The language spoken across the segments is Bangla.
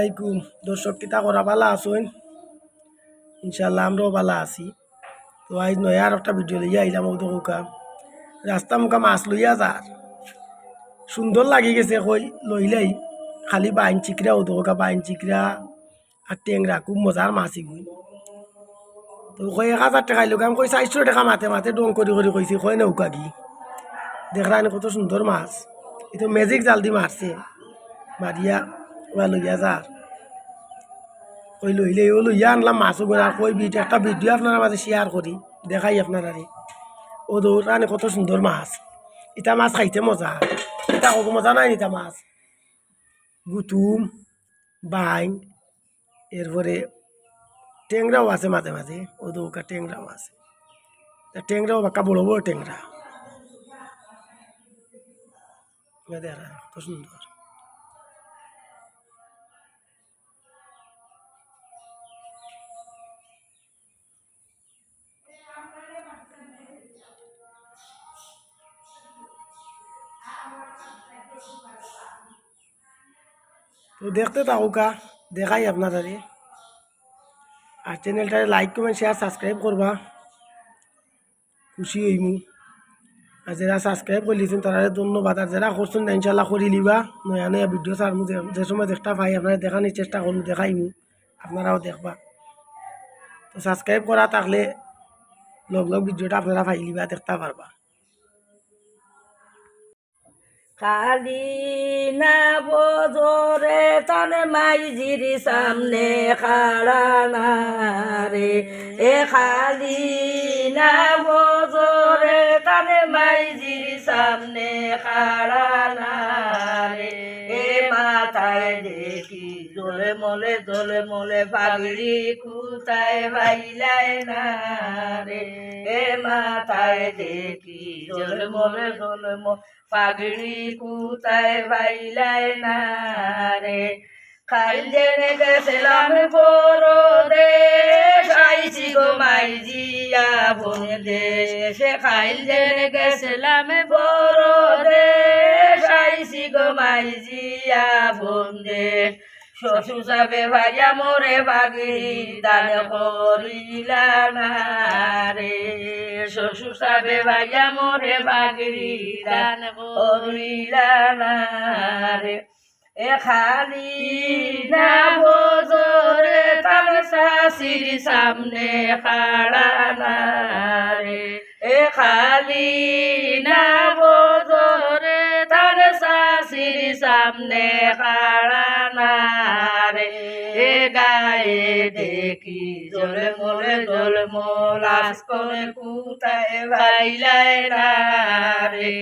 আলাইকুম। দর্শক কিতা করা? ভালো আসুন ইনশাল্লাহ আমরাও ভালো আছি। তো আজ নয়, আর একটা ভিডিও লইয়া আইলাম ও দোকা রাস্তা মুখা মাছ লইয়া যার সুন্দর লাগি গেছে কই, লইলাই। খালি বাইন চিকরা ও দোকা বাইন চিকরা আর টেংরা, খুব মজার মাছ ইগুই তো কই, এক হাজার টাকা লোক আমি কই চারশো টাকা মাতে মাতে ডং করি করি কইছি, কই নৌকা কি? দেখলাম কত সুন্দর মাছ। এটা ম্যাজিক জাল দি মারছে মারিয়া ওয়া লইয়া যার কই লইলে ও লইয়া আনলাম মাছও গোড়া কই বিট, একটা ভিডিও আপনারা মাঝে শেয়ার করি, দেখাই আপনারা ও দৌড়ানে কত সুন্দর মাছ। ইটা মাছ খাইতে মজা। এটা কত মজা নাই ইটা মাছ। গুতুম, বাইন, এরপরে টেংরাও আছে মাঝে মাঝে। ও দৌকা টেংরাও আছে। তা টেংরাও বাক্কা বড় বড় টেংরা। দেখা, কত সুন্দর। দেখতে থাকুকা দেখাই আপনারে আর চ্যানেলটা লাইক কমেন্ট শেয়ার সাবস্ক্রাইব করবা খুশি হইমু আর যারা সাবস্ক্রাইব করে লিছেন তারা ধন্যবাদ আর যারা করছেন না ইনশাল্লাহ করে লিবা নয়া নয়া ভিডিও সারমু যে যে সময় দেখতে পাই আপনারা দেখানোর চেষ্টা করুন দেখাইমু আপনারাও দেখবা তো সাবস্ক্রাইব করা থাকলে লগ লগ ভিডিওটা আপনারা পাই লিবা দেখতে পারবা খালি না বজরে তনে মাইজির সামনে খাড়া না রে এ খালি না বজরে তনে মাইজির সামনে খাড়া না রে এ মাথায় দেখি জলে মলে জলে মলে পাগড়ি কুতায় বাইলায় না রে। এ মাথায় দেখি জলে মলে জলে মলে পাগড়ি কুতায় বাইলায় না রে। খাইল জেনে গেছিলাম বড় দেশ আইছি গো মাইজিয়া বোন দেশে খাইল জেনে গেছিলাম বড় দেশ আইছি গো মাইজিয়া বোন দেশ শ্বশুর যাবে ভাইয়া মোরে বাগিরি দান করিলা না রে। শ্বশুর যাবে ভাইয়া মোরে বাগিরি দান করিলা না রে। এ খালি না বজরে তার শাশির সামনে খাড়া না রে। এ খালি না শাশির সামনে খাড়া এ গায়ে দেখি জলে মলে জল মোলাস করে কুতায় বাইলায় না রে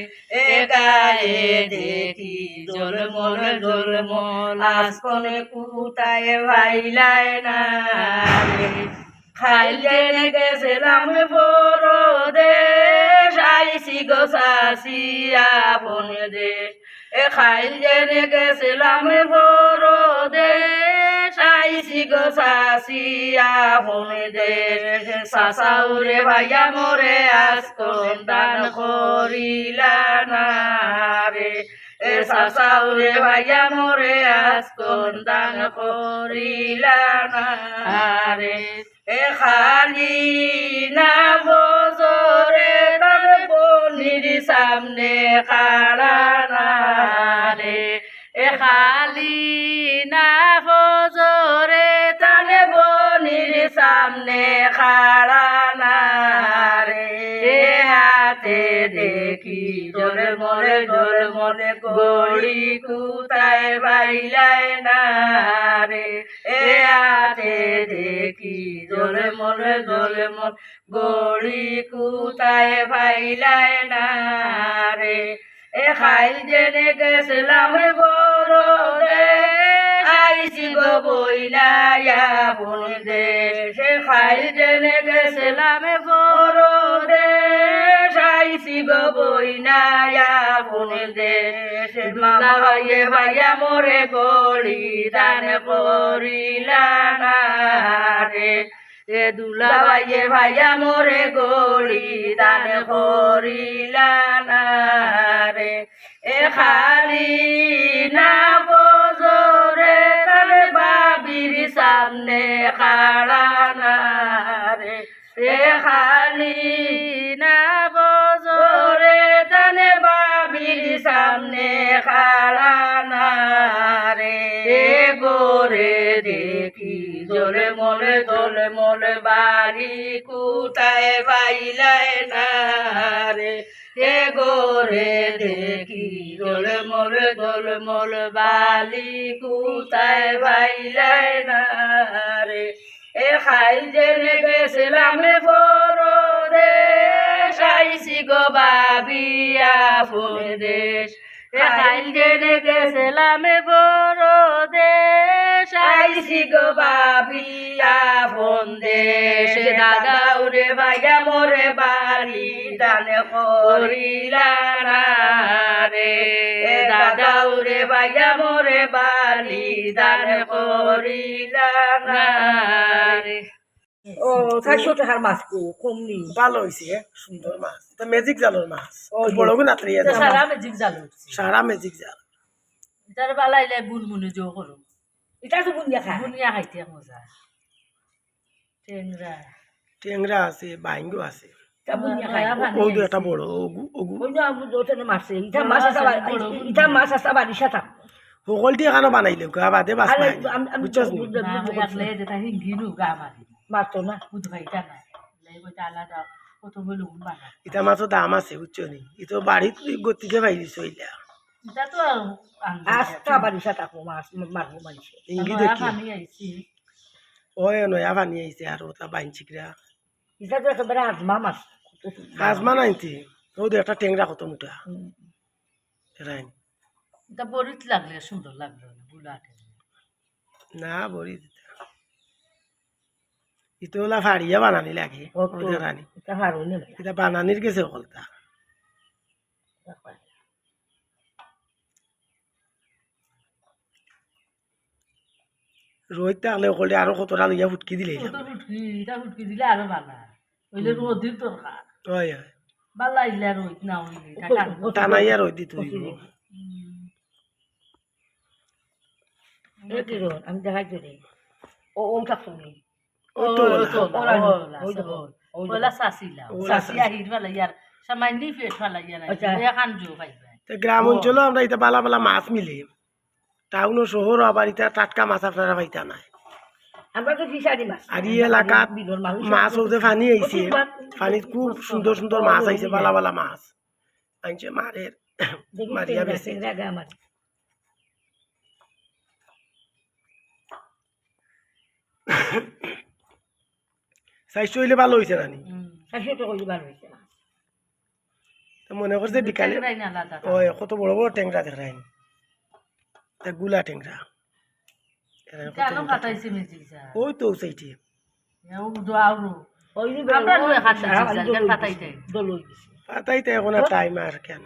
এ গায়ে দেখি জল মলে জল মোলাস করে কুতায় বাইলায় না রে খাইলে গেছিলাম বড় দেশ আইসি গো শাসিয়া বন দেশ। এ খাইল জেনে গেছিলাম বড় দেশ আইসি গো শাসিয়া বন দেশ। শাসাউরে ভাইয়া মোরে আজ দান করিলা না রে? এ শাসাউরে ভাইয়া মোরে আজ দান করিলা না রে? এ খালি না বজরে তার বনির সামনে খাড়া না রে এ খালি না হজরে তানে বনির সামনে খাড়া জলে মলে জলে মলে গড়ি কুতায় বাইলায় না রে। এ হাতে দেখি জলে মলে জলে মল গড়ি কুতায় বাইলায় না রে। এ খাইল জেনে গেছিলাম বড় রে আইসি গো বইলায়া বোন দেশে। খাইল জেনে গেছিলাম বড় দেশ। আইসি গো বইনায়া বোন দেশে। মামা ভাইয়ে ভাইয়া মোরে গড়ি দান করিলা না রে এ দুলা ভাইয়ে ভাইয়া মোরে গড়ি দান করিলা না রে এ খালি না বজরে তার বাবির সামনে খাড়া না রে এ খালি দেখি জলে মলে দলে মলে বাড়ি কুতায় বাইলায় না রে এ গোরে দেখি জলে মলে দলে মলে বালি কুতায় বাইলায় না রে এ খাই জেনে গেছিলাম ফোরো দেশ আইসি গো বাবিয়া ফোন দেশ। এ খাই জেনে গেছিলাম ফোরো দেশ। আইসি গো বাবিয়া ফোন দেশ। দাদা উরে ভাইয়া, মোরে বালি দানে করিলা রে। দাদা উরে ভাইয়া, মোরে বালি দানে করিলা রে। ও চারশো টাকার মাছ কো কমনি ভালো হয়েছে সুন্দর মাছ এটা ম্যাজিক জালের মাছ বড় গুণ আত্রি সারা মেজিক জালো সারা ম্যাজিক জাল তার বালাইলে বুন জো করো এটা তো বুনিয়া খা বুনিয়া খাইতে মজা টেংরা টেংরা আছে বাইঙ্গো আছে একটা বড় মাছে ইটা মাছ আছে সাথা বানাইলে গা বাদে বাস বুঝছস নি পারছি না। বানা দাম আছে বুঝছ নি ইতো বাড়িত গতিকে এটা তো আস্তা সাথা মাছ মারবো মানুষে ইঙ্গি দেখি আমি আইছি ওই নয়া পানি আইছে আর ওটা বাইনচিকরা এটা তো একেবারে আজমা মাছ হাজমা নাইতে ও দু একটা টেংরা কত মোটা রাইন এটা বড়িত লাগলে সুন্দর লাগল না বড়ি ইতো ওলা ফাড়িয়া বানানি লাগে এটা বানানির গেছে কলতা রোহিত থাকলে কলে আরও কতটা লইয়া ফুটকি দিলে ফুটকি দিলে আরও ভালো হইলে রোদির দরকার হয় হয়। বালা ইলে রোদ না হইলে টানাইয়া রোদ দিত এ কি রো আমি দেখাই রে ও ও থাকতো গ্রাম অঞ্চলে আমরা এটা বালা বালা মাছ মিলে টাউন ও শহর আবার এটা টাটকা মাছ আপনারা পাইতা নাই আমরা তো ফিশারি মাছ আর এই এলাকাত মাছ ওদের পানি আইছে পানিত খুব সুন্দর সুন্দর মাছ আইছে বালা বালা মাছ আনছে মারের মারিয়া আমার স্বাস্থ্য হইলে ভালো হয়েছে রানি। চারশো টাকা হয়েছে না। মনে করছে বিকালে না ওই কত বড় বড় ট্যাংরা দেখাই তা গুলা ট্যাংরা। ওই তো সেইটি। পাতাইতে এখন আর টাইম আর কেন?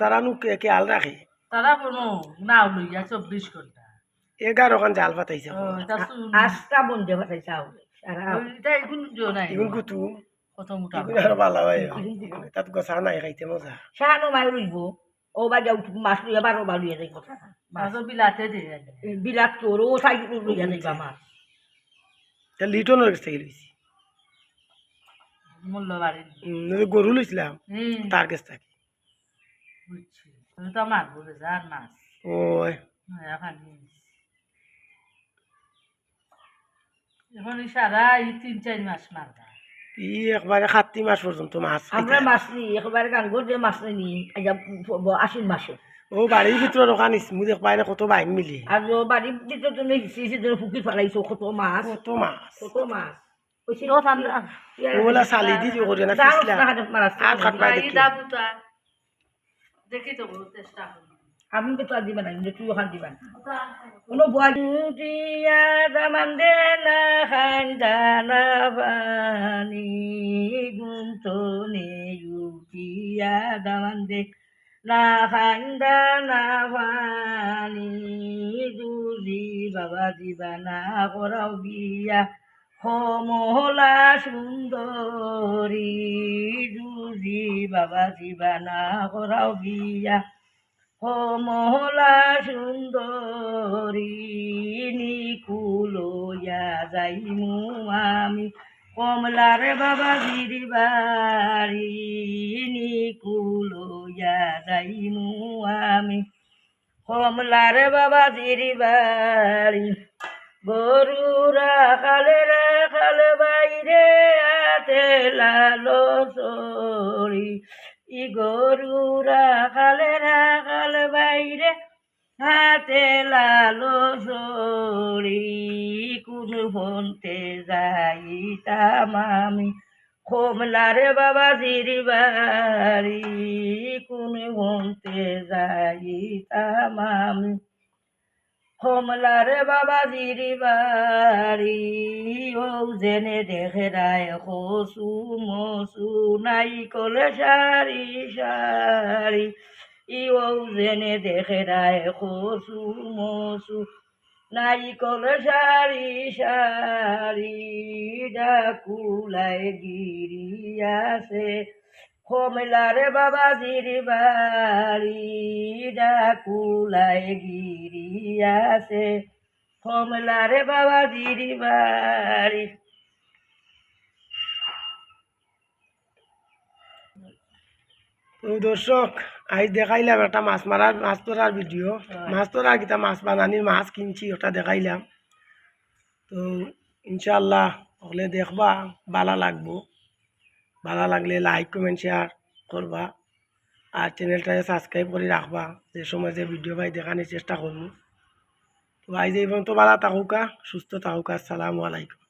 তারা নু কে খেয়াল রাখে? তারা কোনো লইয়া চব্বিশ ঘণ্টা। এগারো খান জাল পাতাইছে শুন বন্ধে পাঠাইছে আউলে। সারা আউলে। এটা এখন জো ইগুন কুতু কত মোটা ইগুন আর ভালো তাত গছা নাই খাইতে মজা। সারানো মাই রইব ও বা যাও মাছ লইয়া বারো বা লইয়া যাইব সারা। মাছ। বিলাতে বিলাত তোর ও সাইড লইয়া যাইবা মাছ। তা লিটনের কাছ থেকে লইছি মূল্য বাড়ি উম, নইলে গরু লইছিলাম তার কাছ থেকে। বুঝছি তুমি তো আমার বলে মাছ ওই এখন সারা এই তিন চার মাস মারবা ই একবারে সাতটি মাস পর্যন্ত মাছ আমরা মাছ নি একেবারে গাঙ্গর যে মাছ নি আশ্বিন মাসে। ও বাড়ির ভিতরে ওখান ইসমু দেখ পাই না কত বাইন মিলি। আর বাড়ির ভিতরে তুমি হিসি হিসি ফুকি ফেলাইছো কত মাছ? কত মাছ? কত মাছ? দি করে না আর কাটবাই দেখি। তো চেষ্টা আমি তো আর দিবা না কিন্তু তুই ওখান দিবা না। কোনো বুয়া দিয়া দামান দে না খান দানা বানি গুমতো নে ইউটিয়া দামান দে না খান দানা বানি দুজি বাবা দিবা না করাও বিয়া সমলা সুন্দরী দুজি বাবা দিবা না করাও বিয়া। ও মহলা সুন্দরী নিকুলো ইয়া যাইমু আমি। কমলার বাবা গিরি বাড়ি নিকুলো ইয়া যাইমু আমি। কমলার বাবা গিরি বাড়ি গরুরা খালে রে খালে বাইরে আতে লালো সরি। ই খালে রাখাল খালে বাইরে, হাতে লালো সরি কোন ফোনতে যাইতাম আমি। কমলার বাবা জিরি বাড়ি কোন ফোনতে যাইতাম আমি। কমলার বাবা জিরি বাড়ি। ও জেনে দেখে রায় কসু মসু নাই কলে সারি সারি। ই ও জেনে দেখে রায় কসু মসু নাই কলে সারি সারি। ডাকুলায় গিরি আছে। কমলার বাবা জিরি বাড়ি ডাকুলায় গিরি আছে কমলার বাবা জিরি বাড়ি। তো দর্শক আজ দেখাইলাম একটা মাছ মারার মাছ ধরার ভিডিও। মাছ ধরার কিতা মাছ বানানির মাছ কিনছি ওটা দেখাইলাম। তো ইনশাল্লাহ হলে দেখবা ভালো লাগবো। ভালো লাগলে লাইক কমেন্ট শেয়ার করবা। আর চ্যানেলটাকে সাবস্ক্রাইব করে রাখবা। যে সময় যে ভিডিও ভাই দেখানোর চেষ্টা করব। ভাই যে এবং তো ভালো থাকুকা সুস্থ থাকুকা। আসসালামু আলাইকুম।